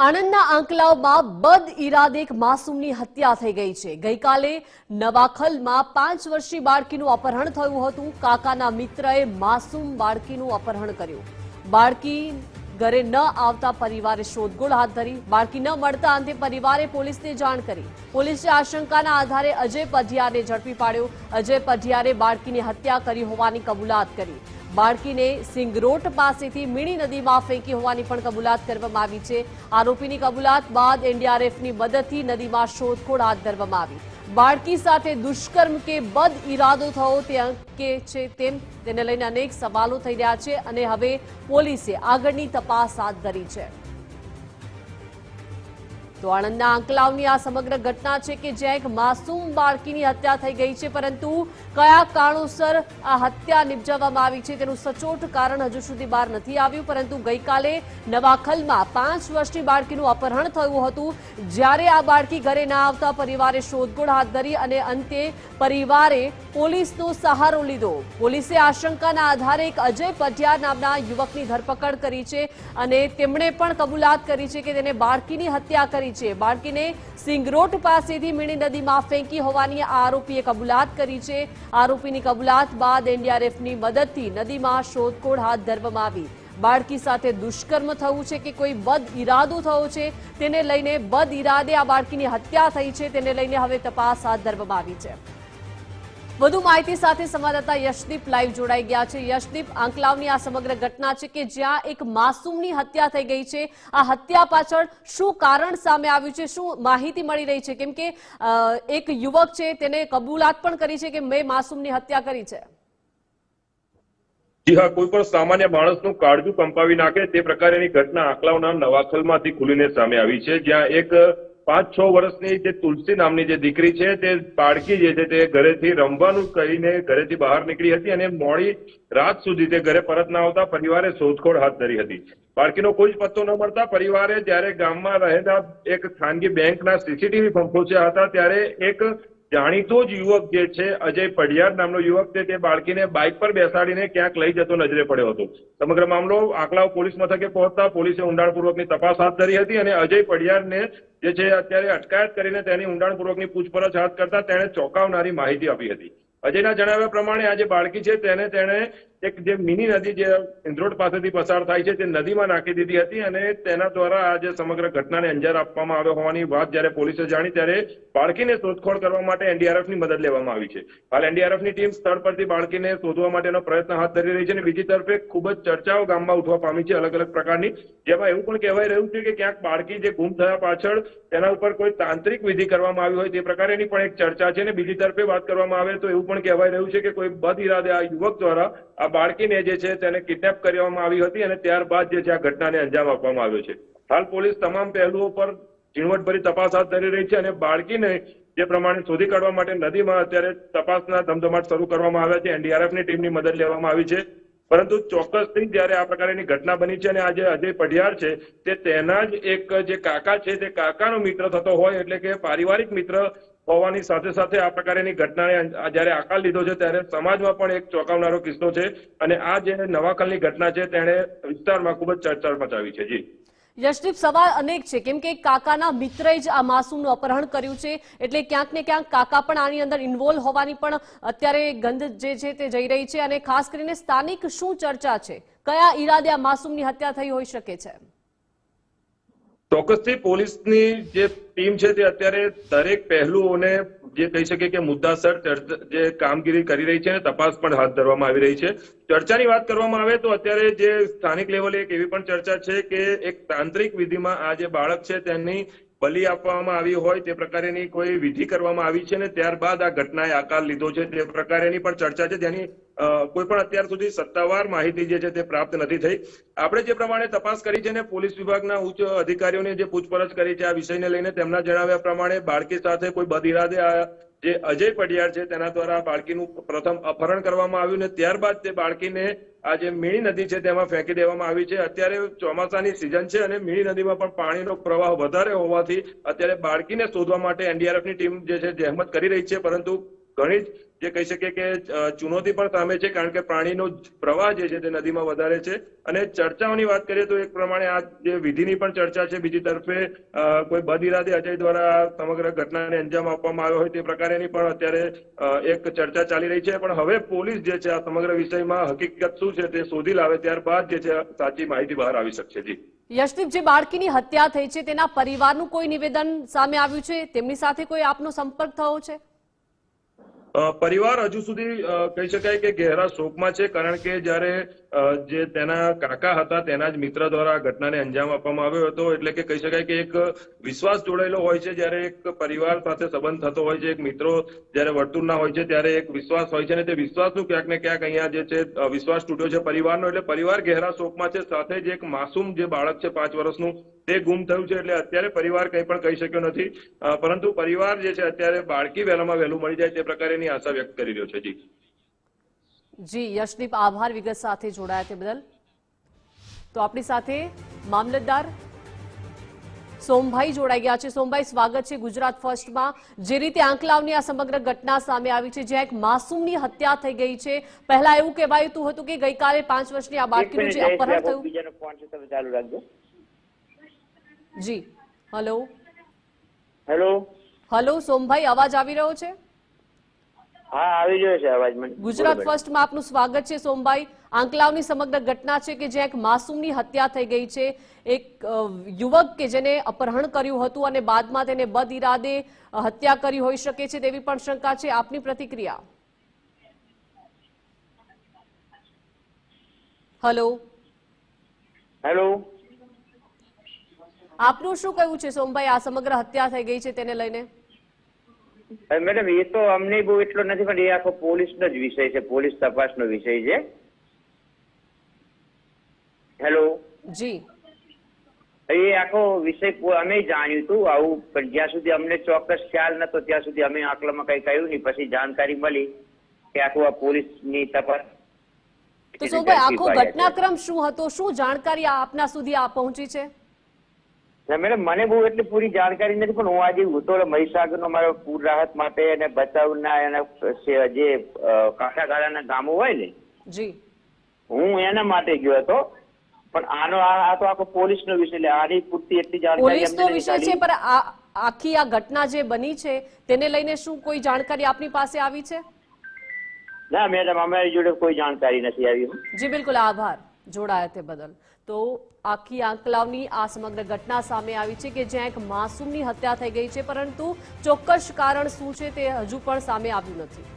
આણંદના આંકલાવમાં બદ ઇરાદેક માસૂમની હત્યા થઈ ગઈ છે. ગઈકાલે નવાખલમાં પાંચ વર્ષીય બાળકીનું અપહરણ થયું હતું. કાકાના મિત્રએ માસૂમ બાળકીનું અપહરણ કર્યું. બાળકી ઘરે ન આવતા પરિવારે શોધખોળ હાથ ધરી. બાળકી ન મળતા અંતે પરિવારે પોલીસને જાણ કરી. પોલીસે આશંકાના આધારે અજય પઢિયારને ઝડપી પાડ્યો. અજય પઢિયારે બાળકીની હત્યા કરી હોવાની કબૂલાત કરી. બાળકીને સિંગરોટ પાસેથી મીણી નદીમાં ફેંકી હોવાની પણ કબૂલાત કરવામાં આવી છે. આરોપીની કબૂલાત બાદ એનડીઆરએફની મદદથી નદીમાં શોધખોળ હાથ ધરવામાં આવી. બાળકી સાથે દુષ્કર્મ કે બદ ઇરાદો થયો તે અંકે છે તેમ તેને લઈને અનેક સવાલો થઈ રહ્યા છે અને હવે પોલીસે આગળની તપાસ હાથ ધરી છે. તો આણંદના આંકલાવની આ સમગ્ર ઘટના છે કે જ્યાં એક માસૂમ બાળકીની હત્યા થઈ ગઈ છે, પરંતુ કયા કારણોસર આ હત્યા નિપજાવવામાં આવી છે તેનું સચોટ કારણ હજુ સુધી બહાર નથી આવ્યું, પરંતુ ગઈકાલે નવાખલમાં પાંચ વર્ષની બાળકીનું અપહરણ થયું હતું. જ્યારે આ બાળકી ઘરે ના આવતા પરિવારે શોધખોળ હાથ ધરી અને અંતે પરિવારે પોલીસનો સહારો લીધો. પોલીસે આશંકાના આધારે એક અજય પઢિયાર નામના યુવકની ધરપકડ કરી છે અને તેમણે પણ કબૂલાત કરી છે કે તેને બાળકીની હત્યા કરી છે. બાળકીને સિંગરોટ પાસેથી મીણી નદીમાં ફેંકી હોવાની આરોપીએ કબૂલાત કરી છે. આરોપીની કબૂલાત બાદ એનડીઆરએફની મદદથી નદીમાં શોધખોળ હાથ ધરવામાં આવી. બાળકી સાથે દુષ્કર્મ થયું છે કે કોઈ બદ ઇરાદો થયો છે, તેને લઈને બદ ઇરાદે આ બાળકીની હત્યા થઈ છે, તેને લઈને હવે તપાસ હાથ ધરવામાં આવી છે. વધુ માહિતી સાથે સંવાદદાતા યશદીપ લાઈવ જોડાઈ ગયા છે. યશદીપ, આંકલાવની આ સમગ્ર ઘટના છે કે જ્યાં એક માસૂમની હત્યા થઈ ગઈ છે. આ હત્યા પાછળ શું કારણ સામે આવ્યું છે? શું માહિતી મળી રહી છે? કેમ કે એક યુવક છે, તેને કબૂલાત પણ કરી છે કે મેં માસૂમની હત્યા કરી છે. જી હા, કોઈ પણ સામાન્ય માણસનું કાળજું કંપાવી નાખે તે પ્રકારની ઘટના આંકલાવના નવાખલમાંથી ખુલીને સામે આવી છે, જ્યાં એક પાંચ છ વર્ષની જે તુલસી નામની જે દીકરી છે, તે બાળકી જે છે તે ઘરેથી રમવાનું કહીને ઘરેથી બહાર નીકળી હતી અને મોડી રાત સુધી તે ઘરે પરત ના આવતા પરિવારે શોધખોળ હાથ ધરી હતી. બાળકીનો કોઈ જ પત્તો ન મળતા પરિવારે જ્યારે ગામમાં રહેલા એક ખાનગી બેંકના સીસીટીવી પહોંચ્યા હતા, ત્યારે એક જાણીતો જ યુવક જે છે, અજય પઢિયાર નામનો યુવક છે, તે બાળકીને બાઇક પર બેસાડીને ક્યાંક લઈ જતો નજરે પડ્યો હતો. સમગ્ર મામલો આંકલાવ પોલીસ મથકે પહોંચતા પોલીસે ઊંડાણપૂર્વકની તપાસ હાથ ધરી હતી અને અજય પઢિયારને જે છે, અત્યારે અટકાયત કરીને તેની ઊંડાણપૂર્વકની પૂછપરછ હાથ કરતા તેણે ચોંકાવનારી માહિતી આપી હતી. અજયના જણાવ્યા પ્રમાણે આ જે બાળકી છે, તેને તેણે એક જે મિની નદી જે ઇન્દ્રોડ પાસેથી પસાર થાય છે, તે નદીમાં નાખી દીધી હતી અને તેના દ્વારા આ જે સમગ્ર ઘટનાને અંજાર આપવામાં આવ્યો હોવાની વાત જ્યારે પોલીસે જાણી, ત્યારે બાળકીને શોધખોળ કરવા માટે એનડીઆરએફની મદદ લેવામાં આવી છે. હાલ એનડીઆરએફની ટીમ સ્થળ પરથી બાળકીને શોધવા માટેનો પ્રયત્ન હાથ ધરી રહી છે અને બીજી તરફે ખૂબ જ ચર્ચાઓ ગામમાં ઉઠવા પામી છે અલગ અલગ પ્રકારની. જેમાં એવું પણ કહેવાય રહ્યું છે કે ક્યાંક બાળકી જે ગુમ થયા પાછળ તેના ઉપર કોઈ તાંત્રિક વિધિ કરવામાં આવી હોય તે પ્રકારેની પણ એક ચર્ચા છે અને બીજી તરફે વાત કરવામાં આવે તો એવું પણ કહેવાય રહ્યું છે કે કોઈ બદ ઇરાદે આ યુવક દ્વારા આ બાળકીને જે છે તેને કિડનેપ કરવામાં આવી હતી અને ત્યારબાદ જે છે આ ઘટનાને અંજામ આપવામાં આવ્યો છે. હાલ પોલીસ તમામ પહેલુઓ પર ઝીણવટભરી તપાસ હાથ ધરી રહી છે અને બાળકીને જે પ્રમાણે શોધી કાઢવા માટે નદીમાં અત્યારે તપાસના ધમધમાટ શરૂ કરવામાં આવ્યા છે. એનડીઆરએફની ટીમની મદદ લેવામાં આવી છે. પરંતુ ચોક્કસથી જ્યારે આ પ્રકારની ઘટના બની છે અને આ જે અજય પઢિયાર છે તે તેના જ એક જે કાકા છે તે કાકાનો મિત્ર થતો હોય એટલે કે પારિવારિક મિત્ર હોવાની સાથે સાથે આ પ્રકારની ઘટનાને જ્યારે આકાર લીધો છે, ત્યારે સમાજમાં પણ એક ચોંકાવનારો કિસ્સો છે અને આ જે નવાકલની ઘટના છે, તેણે વિસ્તારમાં ખૂબ જ ચર્ચા મચાવી છે. જી. યશદીપ, સવાલ અનેક છે. કેમ કે કાકાના મિત્રએ જ આ માસૂમનું અપહરણ કર્યું છે, એટલે ક્યાંક ને ક્યાંક કાકા પણ આની અંદર ઇન્વોલ્વ હોવાની પણ અત્યારે ગંધ જે છે તે જઈ રહી છે અને ખાસ કરીને સ્થાનિક શું ચર્ચા છે? કયા ઈરાદે આ માસૂમની હત્યા થઈ હોઈ શકે છે? ચોક્કસથી પોલીસની જે ટીમ છે તે અત્યારે દરેક પહેલુઓને જે કહી શકે કે મુદ્દાસર જે કામગીરી કરી રહી છે અને તપાસ પણ હાથ ધરવામાં આવી રહી છે. ચર્ચાની વાત કરવામાં આવે તો અત્યારે જે સ્થાનિક લેવલે એક એવી પણ ચર્ચા છે કે એક તાંત્રિક વિધિમાં આ જે બાળક છે તેની બલિ આપવામાં આવી હોય તે પ્રકારેની કોઈ વિધિ કરવામાં આવી છે ને ત્યારબાદ આ ઘટનાએ આકાર લીધો છે તે પ્રકારેની પણ ચર્ચા છે. જેની કોઈ પણ અત્યાર સુધી સત્તાવાર માહિતી જે છે તે પ્રાપ્ત નથી થઈ. આપણે જે પ્રમાણે તપાસ કરી છે ને પોલીસ વિભાગના ઉચ્ચ અધિકારીઓને જે પૂછપરછ કરી છે આ વિષયને લઈને તેમના જણાવ્યા પ્રમાણે બાળકી સાથે કોઈ બદઇરાદે આ જે અજય પડિયાર છે, તેના દ્વારા બાળકીનું પ્રથમ અપહરણ કરવામાં આવ્યું ને ત્યારબાદ તે બાળકીને આ જે મીણી નદી છે, તેમાં ફેંકી દેવામાં આવી છે. અત્યારે ચોમાસાની સિઝન છે અને મીણી નદીમાં પણ પાણીનો પ્રવાહ વધારે હોવાથી અત્યારે બાળકીને શોધવા માટે એનડીઆરએફની ટીમ જે છે જહેમત કરી રહી છે, પરંતુ ઘણી જે કહી શકીએ કે ચુનૌતી પણ સામે છે, કારણ કે પાણીનો પ્રવાહ જે છે તે નદીમાં વધારે છે. અને ચર્ચાઓની વાત કરીએ તો એક પ્રમાણે આ જે વિધિની પણ ચર્ચા છે, બીજી તરફે કોઈ બદઇરાદે અજય દ્વારા સમગ્ર ઘટનાને અંજામ આપવામાં આવ્યો હોય તે પ્રકારેની પણ અત્યારે એક ચર્ચા ચાલી રહી છે. પણ હવે પોલીસ જે છે આ સમગ્ર વિષયમાં હકીકત શું છે તે શોધી લાવે ત્યારબાદ જે છે સાચી માહિતી બહાર આવી શકશે. જી. યશદીપ જે બાળકીની હત્યા થઈ છે, તેના પરિવારનું કોઈ નિવેદન સામે આવ્યું છે? તેમની સાથે કોઈ આપનો સંપર્ક થયો છે? પરિવાર હજુ સુધી કહી શકાય કે ગહેરા શોકમાં છે, કારણ કે જ્યારે જે તેના કાકા હતા, તેના જ મિત્ર દ્વારા ઘટનાને અંજામ આપવામાં આવ્યો હતો, એટલે કે કહી શકાય કે એક વિશ્વાસ જોડાયેલો હોય છે, જ્યારે એક પરિવાર સાથે સંબંધ થતો હોય છે, એક મિત્રો જ્યારે વર્તુળના હોય છે, ત્યારે એક વિશ્વાસ હોય છે, અને તે વિશ્વાસનું ક્યાંક ને ક્યાંક અહીંયા જે છે વિશ્વાસ તૂટ્યો છે પરિવારનો, એટલે પરિવાર ગહેરા શોકમાં છે, સાથે જ એક માસૂમ જે બાળક છે, પાંચ વર્ષનું, તે ગુમ થયું છે, એટલે અત્યારે પરિવાર કંઈ પણ કહી શક્યો નથી. પરંતુ પરિવાર જે છે, અત્યારે બાળકી વહેલામાં વહેલું મળી જાય તે પ્રકારેની આશા વ્યક્ત કરી રહ્યો છે. જી. જી યશદીપ આભાર વિગત સાથે જોડાયા તે બદલ. તો આપણી સાથે મામલતદાર સોમભાઈ જોડાઈ ગયા છે. સોમભાઈ સ્વાગત છે ગુજરાત ફર્સ્ટમાં. જે રીતે આંકલાવની આ સમગ્ર ઘટના સામે આવી છે જ્યાં એક માસૂમની હત્યા થઈ ગઈ છે. પહેલા એવું કહેવાયું હતું કે ગઈકાલે પાંચ વર્ષની આ બાળકીનું જે અપહરણ થયું. જી હલો. હેલો હલો સોમભાઈ અવાજ આવી રહ્યો છે? હા આવી રહ્યો છે અવાજ મને. ગુજરાત ફર્સ્ટમાં આપનું સ્વાગત છે સોમભાઈ. આંકલાવની સમગ્ર ઘટના છે કે જ્યાં એક માસૂમની હત્યા થઈ ગઈ છે. એક યુવક કે જેને અપહરણ કર્યું હતું અને બાદમાં તેને બદ ઇરાદે હત્યા કરી હોઈ શકે છે તેવી પણ શંકા છે. આપની પ્રતિક્રિયા? હલો? હેલો? આપનું શું કહેવું છે સોમભાઈ? આ સમગ્ર હત્યા થઈ ગઈ છે તેને લઈને? મેડમ એ તો અમને બહુ એટલો નથી પણ એ આખો પોલીસનો જ વિષય છે પોલીસ તપાસનો વિષય છે. હેલો જી. એ આખો વિષય અમે જાણ્યું હતું આવું પણ જ્યાં સુધી અમને ચોક્કસ ખ્યાલ નતો ત્યાં સુધી અમે આંકલામાં કઈ કહ્યું નહીં. પછી જાણકારી મળી કે આખું આ પોલીસની તપાસ તો સોભાઈ આખો. ઘટનાક્રમ શું હતો? શું જાણકારી આપના સુધી આ પહોંચી છે? મેડમ મને બહુ એટલી પૂરી જાણકારી નથી પણ હું આજે ઉતોળ મહીસાગરનો મારો પૂર રાહત માટે અને બચાવના એના જે કાંઠાગાળાના ગામો હોય ને જી. હું એના માટે ગયો હતો. પણ આનો આ આ તો આખો પોલીસનો વિષય એટલે આની પૂરતી એટલી જાણકારી પોલીસનો વિષય છે પણ આખી આ ઘટના જે બની છે તેને લઈને શું કોઈ જાણકારી આપની પાસે આવી છે? ના મેડમ અમારી જોડે કોઈ જાણકારી નથી આવી. જી બિલકુલ આભાર. જોડાયા તે બદલ. તો આખી આંકલાવની આ સમગ્ર ઘટના સામે આવી છે કે જ્યાં એક માસૂમની હત્યા થઈ ગઈ છે, પરંતુ ચોક્કસ કારણ શું છે તે હજુ પણ સામે આવ્યું નથી.